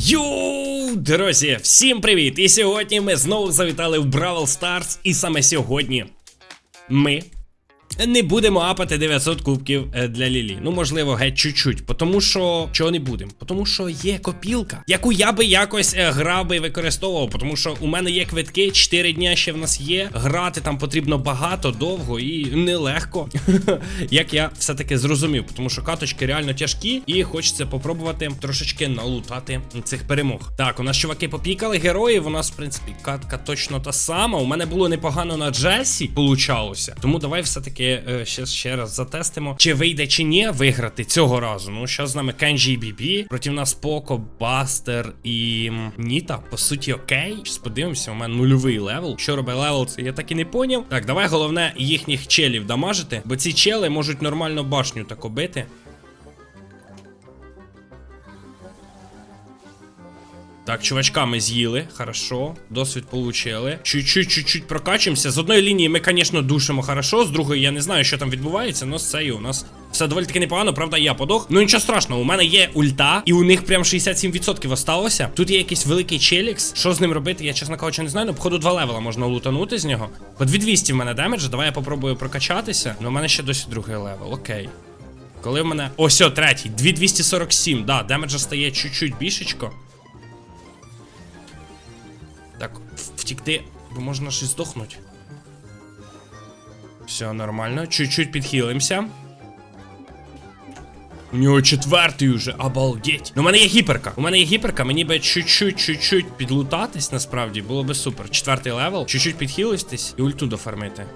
Йоу, друзі, всім привіт! І сьогодні ми знову завітали в Бравл Старс, і саме сьогодні ми не будемо апати 900 кубків е, для Лілі. Ну, можливо, геть чуть-чуть. Тому що чого не будемо? Тому що є копілка, яку я би якось е, грав би і використовував. Тому що у мене є квитки, 4 дня ще в нас є. Грати там потрібно багато, довго і нелегко. Як я все-таки зрозумів, тому що каточки реально тяжкі, і хочеться попробувати трошечки налутати цих перемог. Так, у нас чуваки попікали героїв. У нас, в принципі, катка точно та сама. У мене було непогано на Джесі, получалося. Тому давай все-таки е, ще, ще раз затестимо, чи вийде чи ні виграти цього разу. Ну, що з нами Кенджі і Бібі. Проти нас Поко, Бастер і Ніта. По суті, окей. Щас подивимося, у мене нульовий левел. Що робить левел, це я так і не поняв. Так, давай головне їхніх челів дамажити, бо ці чели можуть нормально башню так бити. Так, чувачка ми з'їли, хорошо, досвід получили. Чуть-чуть, чуть-чуть прокачуємося. З одної лінії ми, звісно, душимо хорошо, з другої я не знаю, що там відбувається, але з цією у нас все доволі таки непогано, правда, я подох. Ну нічого страшного, у мене є ульта, і у них прям 67% осталося. Тут є якийсь великий челікс. Що з ним робити, я чесно кажучи, не знаю. Ну, походу, два левела можна лутанути з нього. По 2200 в мене демеджа, давай я попробую прокачатися. Ну, у мене ще досі другий левел, окей. Коли в мене. Ось, о, третій, 2247, да, демеджа стає чуть-чуть більшечко. Втікти, бо можна ж і здохнути. Все нормально. Чуть-чуть підхилимося. У нього четвертий уже, обалдеть. Ну, у мене є гіперка. У мене є гіперка, мені би чуть-чуть, чуть-чуть підлутатись, насправді, було би супер. Четвертий левел, чуть-чуть підхилитись і ульту дофармити.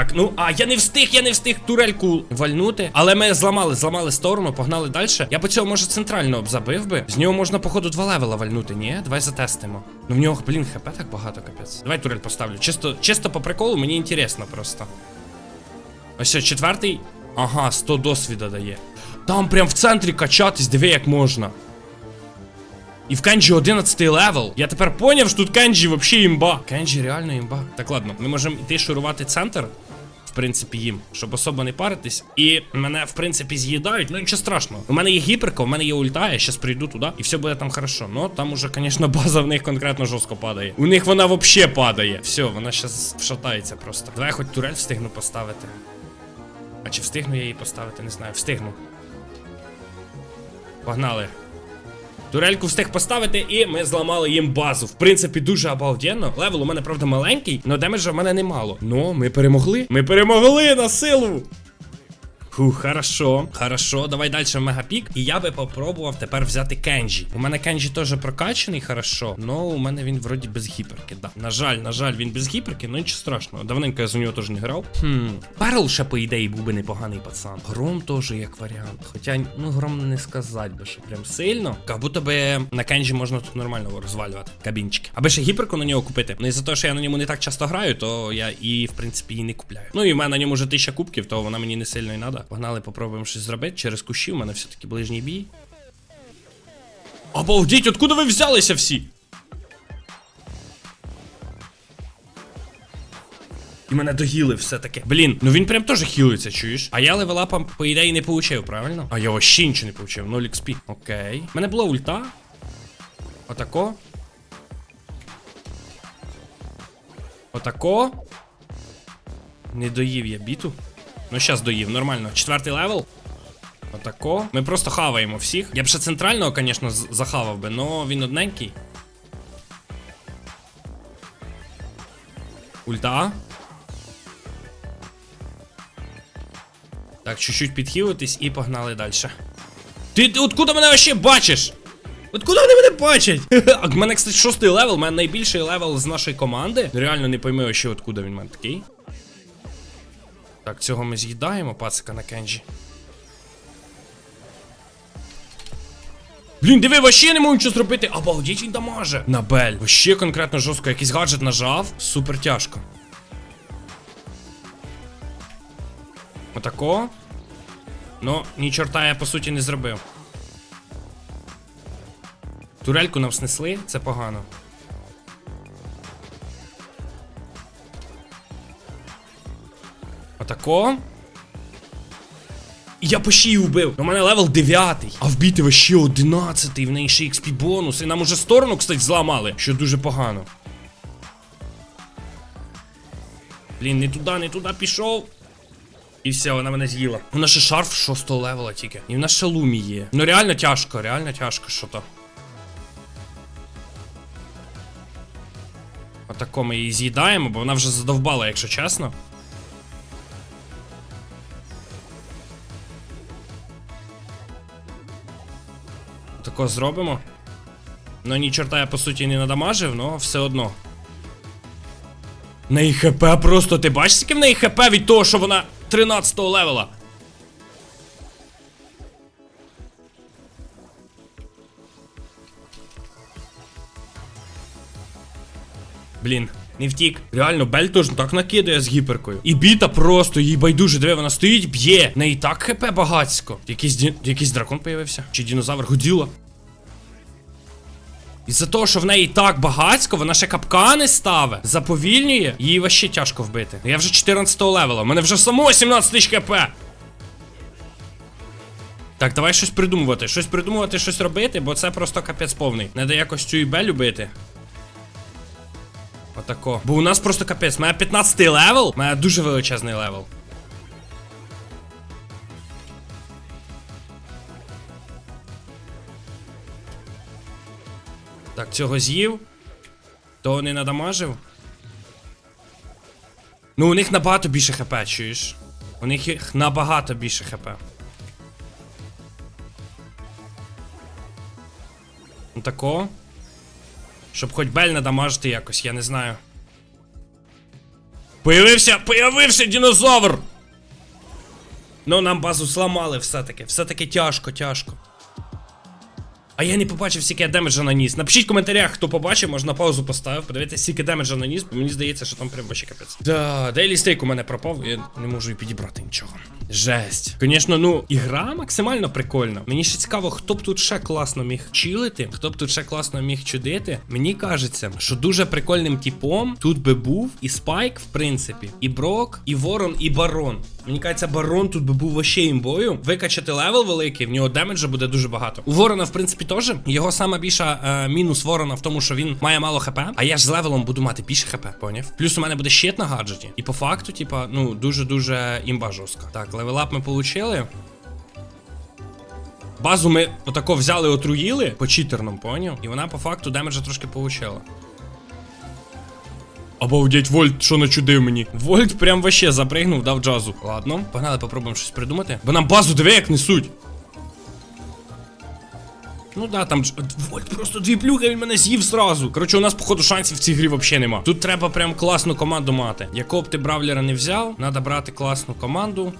Так, ну а я не встиг, я не встиг турельку вальнути. Але ми зламали, зламали сторону, погнали далі. Я по цьому, може, центрально забив би. З нього можна, походу, два левела вальнути, ні? Давай затестимо. Ну в нього, блін, хп так багато, капець. Давай турель поставлю. Чисто, чисто по приколу, мені інтересно просто. Ось що, четвертий. Ага, 100 досвіда дає. Там прям в центрі качатись, диви, як можна. І в Кенджі 11 левел. Я тепер поняв, що тут Кенджі вообще імба. Кенджі реально імба. Так, ладно, ми можемо йти шурувати центр. В принципі, їм, щоб особо не паритись. І мене, в принципі, з'їдають. Ну нічого страшного. У мене є гіперка, у мене є ульта, я щас прийду туди, і все буде там хорошо. Ну там уже, звісно, база в них конкретно жорстко падає. У них вона вообще падає. Все, вона щас вшатається просто. Давай я хоч турель встигну поставити. А чи встигну я її поставити? Не знаю. Встигну. Погнали. Турельку встиг поставити, і ми зламали їм базу. В принципі, дуже обалденно. Левел у мене, правда, маленький, але демеджа в мене немало. Ну, ми перемогли. Ми перемогли на силу. Фух, хорошо, хорошо, давай далі мегапік. І я би попробував тепер взяти Кенджі. У мене Кенджі теж прокачаний, хорошо. Но у мене він вроді без гіперки. Да. На жаль, на жаль, він без гіперки, ну нічого страшного. Давненько я з нього теж не грав. Хм. Перл ще, по ідеї, був би непоганий пацан. Гром теж як варіант. Хоча, ну, гром не сказати би, що прям сильно. Як будто би на Кенджі можна тут нормально розвалювати кабінчики. Аби ще гіперку на нього купити. Ну і за те, що я на ньому не так часто граю, то я і, в принципі, і не купляю. Ну і в мене на ньому вже тисяча кубків, то вона мені не сильно і надо. Погнали, попробуємо щось зробити. Через кущі у мене все-таки ближній бій. Обалдіть, откуда ви взялися всі? І мене догіли все-таки. Блін, ну він прям теж хілиться, чуєш? А я левелапом, по ідеї, не получив, правильно? А я вообще нічого не получив. 0 XP. Окей. У мене була ульта. Отако. Отако. Не доїв я біту. Ну, щас доїв, нормально. Четвертий левел. Отако. Ми просто хаваємо всіх. Я б ще центрального, звісно, захавав би, но він одненький. Ульта. Так, чуть-чуть підхилитись і погнали далі. Ти, откуда мене вообще бачиш? Откуда вони мене бачать? В мене, кстати, шостий левел, у мене найбільший левел з нашої команди. Реально не пойму вообще, откуда він мене такий. Так, цього ми з'їдаємо, пацика на кенджі. Блін, диви, вообще не можу нічого зробити. Обалдіть він дамаже. На бель. Вообще конкретно жорстко. Якийсь гаджет нажав. Супер тяжко. Отако. Ну, ні чорта я по суті не зробив. Турельку нам снесли, це погано. Отако. І я по шиї вбив. У мене левел 9, а вбити вообще 11, в неї ще XP бонус. І нам уже сторону, кстати, зламали, що дуже погано. Блін, не туди, не туди пішов. І все, вона мене з'їла. Вона ще шарф 6 левела тільки. І в нас ще лумі є. Ну реально тяжко, реально тяжко що то. Отако ми її з'їдаємо, бо вона вже задовбала, якщо чесно. Тако зробимо. Ну ні чорта я по суті не надамажив, але все одно. В неї хп просто, ти бачиш, скільки в неї хп від того, що вона 13 го левела. Блін, не втік. Реально, Бель теж так накидає з гіперкою. І біта просто, їй байдуже, диви, вона стоїть, б'є. В неї так хп багацько. Якийсь. Якийсь дракон появився? Чи динозавр Із-за того, що в неї так багацько, вона ще капкани ставить, заповільнює, її ваще тяжко вбити. Я вже 14 левела, у мене вже само 17 тисяч хп. Так, давай щось придумувати. Щось придумувати, щось робити, бо це просто капець повний. Треба якось цю ібелю бити. Отако. Бо у нас просто капець. У мене 15 левел, у дуже величезний левел. Так, цього з'їв. Того не надамажив. Ну, у них набагато більше хп, чуєш? У них їх набагато більше хп. Ну тако. Щоб хоч бель надамажити якось, я не знаю. Появився! Появився динозавр! Ну, нам базу зламали все-таки. Все-таки тяжко, тяжко. А я не побачив, скільки я демеджа наніс. Напишіть в коментарях, хто побачив, можна паузу поставив, подивитися, скільки демеджа наніс, бо мені здається, що там прям вообще капець. Да, дейлі стейк у мене пропав, я не можу і підібрати нічого. Жесть. Звісно, ну, ігра максимально прикольна. Мені ще цікаво, хто б тут ще класно міг чилити, хто б тут ще класно міг чудити. Мені кажеться, що дуже прикольним типом тут би був і Спайк, в принципі, і Брок, і Ворон, і Барон. Мені кажеться, барон тут би був вообще імбою. Викачати левел великий, в нього демеджа буде дуже багато. У Ворона, в принципі, теж. Його сама більша е, мінус Ворона в тому, що він має мало хп. А я ж з левелом буду мати більше хп, поняв? Плюс у мене буде щит на гаджеті. І по факту, типа, ну, дуже-дуже імба жорстка. Так, левелап ми получили. Базу ми отако взяли, отруїли по читерному, поняв? І вона по факту демеджа трошки получила. Обалдеть, Вольт, що начудив мені. Вольт прям вообще запригнув, дав джазу. Ладно, погнали, попробуємо щось придумати. Бо нам базу диви, як несуть. Ну да, там Вольт просто дві плюхи, він мене з'їв сразу. Коротше, у нас, походу, шансів в цій грі взагалі нема. Тут треба прям класну команду мати. Якого б ти бравлера не взяв, треба брати класну команду.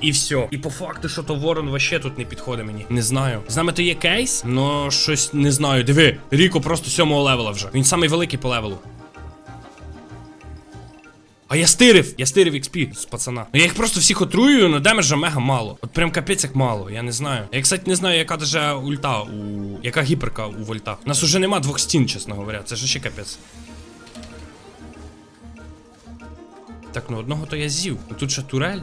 І все. І по факту, що то Ворон вообще тут не підходить мені. Не знаю. З нами то є кейс, но щось не знаю. Диви, Ріко просто сьомого левела вже. Він самий великий по левелу. А я стирив, я стирив XP з пацана. Ну я їх просто всіх отрую, но демеджа мега мало. От прям капець як мало, я не знаю. Я, кстати, не знаю, яка даже ульта у. Яка гіперка у вольта. У нас уже нема двох стін, чесно говоря. Це ж ще капець. Так, ну одного то я з'їв. Ну Тут ще турель.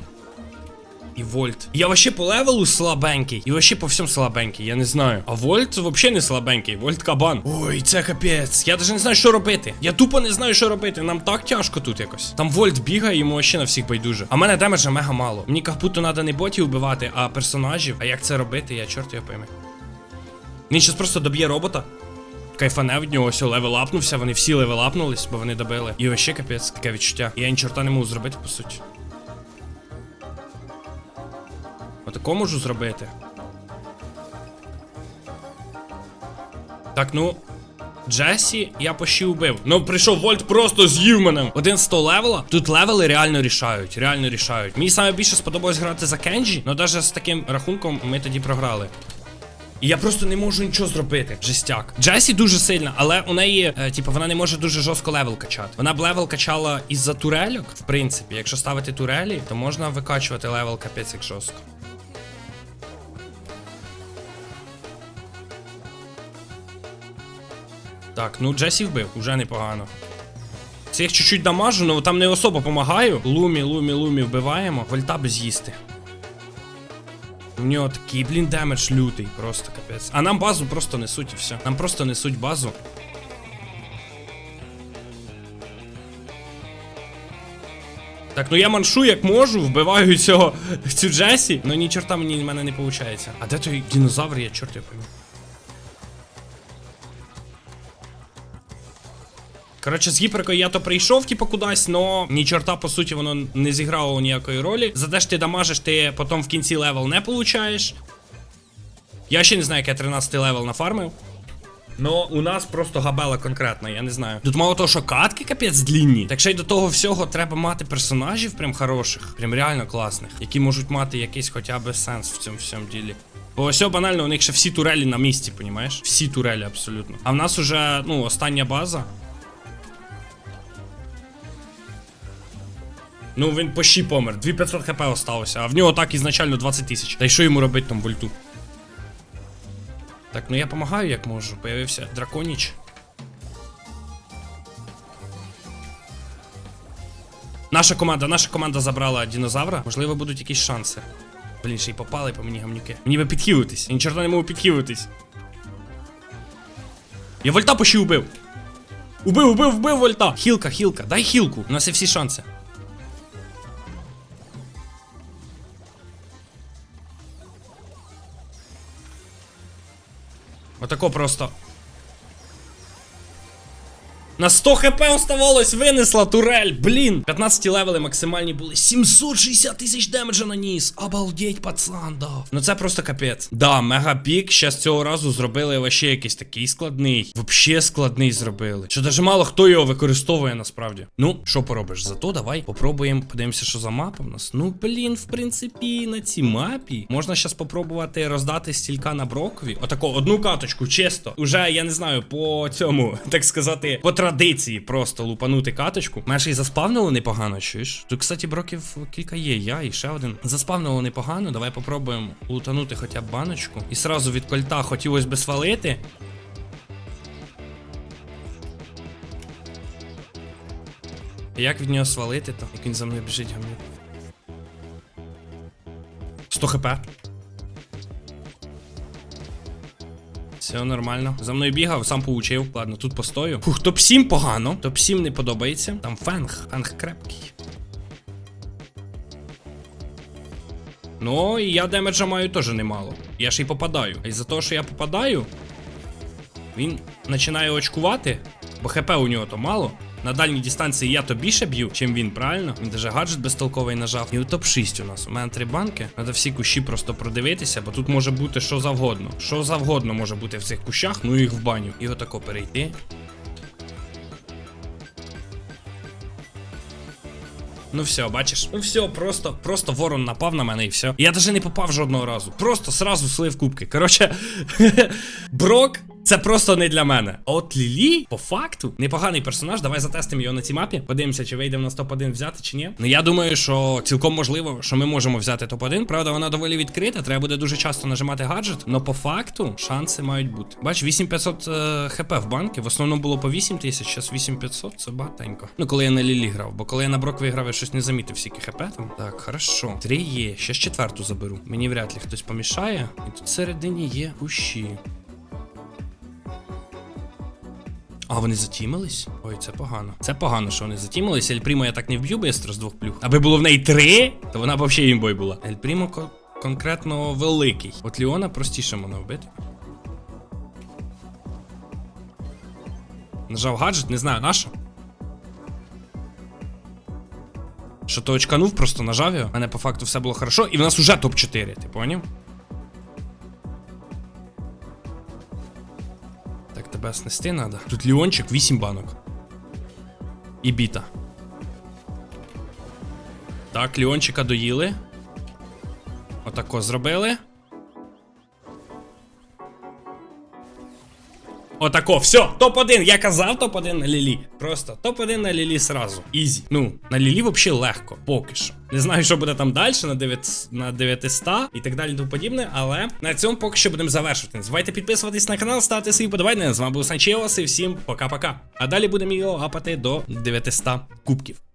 І Вольт. Я вообще по левелу слабенький. І вообще по всьому слабенький, я не знаю. А Вольт вообще не слабенький. Вольт кабан. Ой, це капець. Я даже не знаю, що робити. Я тупо не знаю, що робити. Нам так тяжко тут якось. Там Вольт бігає, йому вообще на всіх байдуже. А мене демеджа мега мало. Мені як будто треба не ботів вбивати, а персонажів. А як це робити, я чорт його пойми. Він щас просто доб'є робота. Кайфане від нього, ось левел апнувся, вони всі левел апнулись, бо вони добили. І вообще капець, таке відчуття. Я ні чорта не можу зробити, по суті. Отако можу зробити. Так, ну. Джесі я почти вбив. Ну прийшов Вольт, просто з'їв мене. Один 100 левела. Тут левели реально рішають. Реально рішають. Мені саме більше сподобалось грати за Кенджі, але навіть з таким рахунком ми тоді програли. І я просто не можу нічого зробити. Жестяк. Джесі дуже сильна, але у неї, е, типу, вона не може дуже жорстко левел качати. Вона б левел качала із-за турельок, в принципі. Якщо ставити турелі, то можна викачувати левел капець як жорстко. Так, ну Джесі вбив, уже непогано. Цих чуть-чуть дамажу, але там не особо помагаю. Лумі, лумі, лумі вбиваємо. Вольта без їсти. У нього такий, блін, демедж лютий, просто капець. А нам базу просто несуть і все. Нам просто несуть базу. Так, ну я маншу як можу, вбиваю цього цю Джесі, але ні чорта мені в мене не виходить. А де той динозавр, я чорт я пойму. Коротше, з гіперкою я то прийшов, типу, кудись, но ні чорта, по суті, воно не зіграло ніякої ролі. За те ж ти дамажиш, ти потім в кінці левел не получаєш. Я ще не знаю, як я 13 левел нафармив. Ну, у нас просто габела конкретна, я не знаю. Тут мало того, що катки капець длінні. Так ще й до того всього треба мати персонажів прям хороших, прям реально класних, які можуть мати якийсь хоча б сенс в цьому всьому ділі. Бо ось банально, у них ще всі турелі на місці, понімаєш? Всі турелі абсолютно. А в нас уже, ну, остання база. Ну, він по щі помер. 2500 хп осталося, а в нього так ізначально 20 тисяч. Та й що йому робити там вольту? Так, ну я помагаю як можу. Появився драконіч. Наша команда, наша команда забрала динозавра. Можливо, будуть якісь шанси. Блін, ще й попали по мені гамнюки. Мені би підхилитись. Я ні чорта не можу підхилитись. Я вольта почти убив. Убив, убив, убив вольта. Хілка, хілка, дай хілку. У нас є всі шанси. Отако просто. На 100 хп оставалось, винесла турель, блін. 15 левели максимальні були. 760 тисяч демеджа наніс. Обалдеть, пацан дав. Ну це просто капець. Да, мегапік з цього разу зробили вообще якийсь такий складний. Вообще складний зробили. Що даже мало хто його використовує насправді. Ну, що поробиш? Зато давай попробуємо, подивимося, що за мапа в нас. Ну, блін, в принципі, на цій мапі можна зараз попробувати роздати стілька на брокові. Отако, одну каточку, чисто. Уже, я не знаю, по цьому, так сказати, по традиції просто лупанути каточку. Мене ще й заспавнило непогано, чуєш? Тут, кстати, броків кілька є. Я і ще один. Заспавнило непогано. Давай попробуємо лутанути хоча б баночку. І сразу від кольта хотілося би свалити. Як від нього свалити, то як він за мною біжить гамнюк. 100 хп. Все нормально. За мною бігав, сам поучив. Ладно, тут постою. Фух, топ-7 погано. Топ-7 не подобається. Там фенг. Фенг крепкий. Ну, і я демеджа маю теж немало. Я ж і попадаю. А із-за того, що я попадаю, він починає очкувати, бо хп у нього то мало. На дальній дистанції я то більше б'ю, чим він, правильно? Він даже гаджет безтолковий нажав. І у топ-6 у нас. У мене три банки. Треба всі кущі просто продивитися, бо тут може бути що завгодно. Що завгодно може бути в цих кущах, ну їх в баню. І отако перейти. Ну все, бачиш? Ну все, просто, просто ворон напав на мене і все. Я навіть не попав жодного разу. Просто сразу слив кубки. Коротше, Брок. Це просто не для мене. А От Лілі, по факту, непоганий персонаж. Давай затестимо його на цій мапі. Подивимося, чи вийде в нас топ-1 взяти, чи ні. Ну я думаю, що цілком можливо, що ми можемо взяти топ-1. Правда, вона доволі відкрита. Треба буде дуже часто нажимати гаджет. Но по факту шанси мають бути. Бач, 8500 е, хп в банки. В основному було по 8000, зараз 8500, це багатенько. Ну, коли я на Лілі грав, бо коли я на Брок виграв, я щось не замітив всіки хп там. Так, хорошо. Три є. Ще ж четверту заберу. Мені вряд ли хтось помішає. І тут всередині є кущі. А вони затімились? Ой, це погано. Це погано, що вони затімились. Ель Прімо я так не вб'ю бистро з двох плюх. Аби було в неї три, то вона б взагалі імбой була. Ель Прімо ко- конкретно великий. От Ліона простіше можна вбити. Нажав гаджет, не знаю, на що. Що то очканув, просто нажав його. У мене по факту все було хорошо, і в нас уже топ-4, ти поняв? Тебе снести треба. Тут Ліончик 8 банок. І біта. Так, Ліончика доїли. Отако зробили. Отако, все, топ-1. Я казав топ-1 на Лілі. Просто топ-1 на Лілі сразу. Ізі. Ну, на Лілі взагалі легко, поки що. Не знаю, що буде там далі, на 9, на 900 і так далі, тому подібне, але на цьому поки що будемо завершувати. Не забувайте підписуватись на канал, ставити свої подобання. З вами був Санчеос і всім пока-пока. А далі будемо його апати до 900 кубків.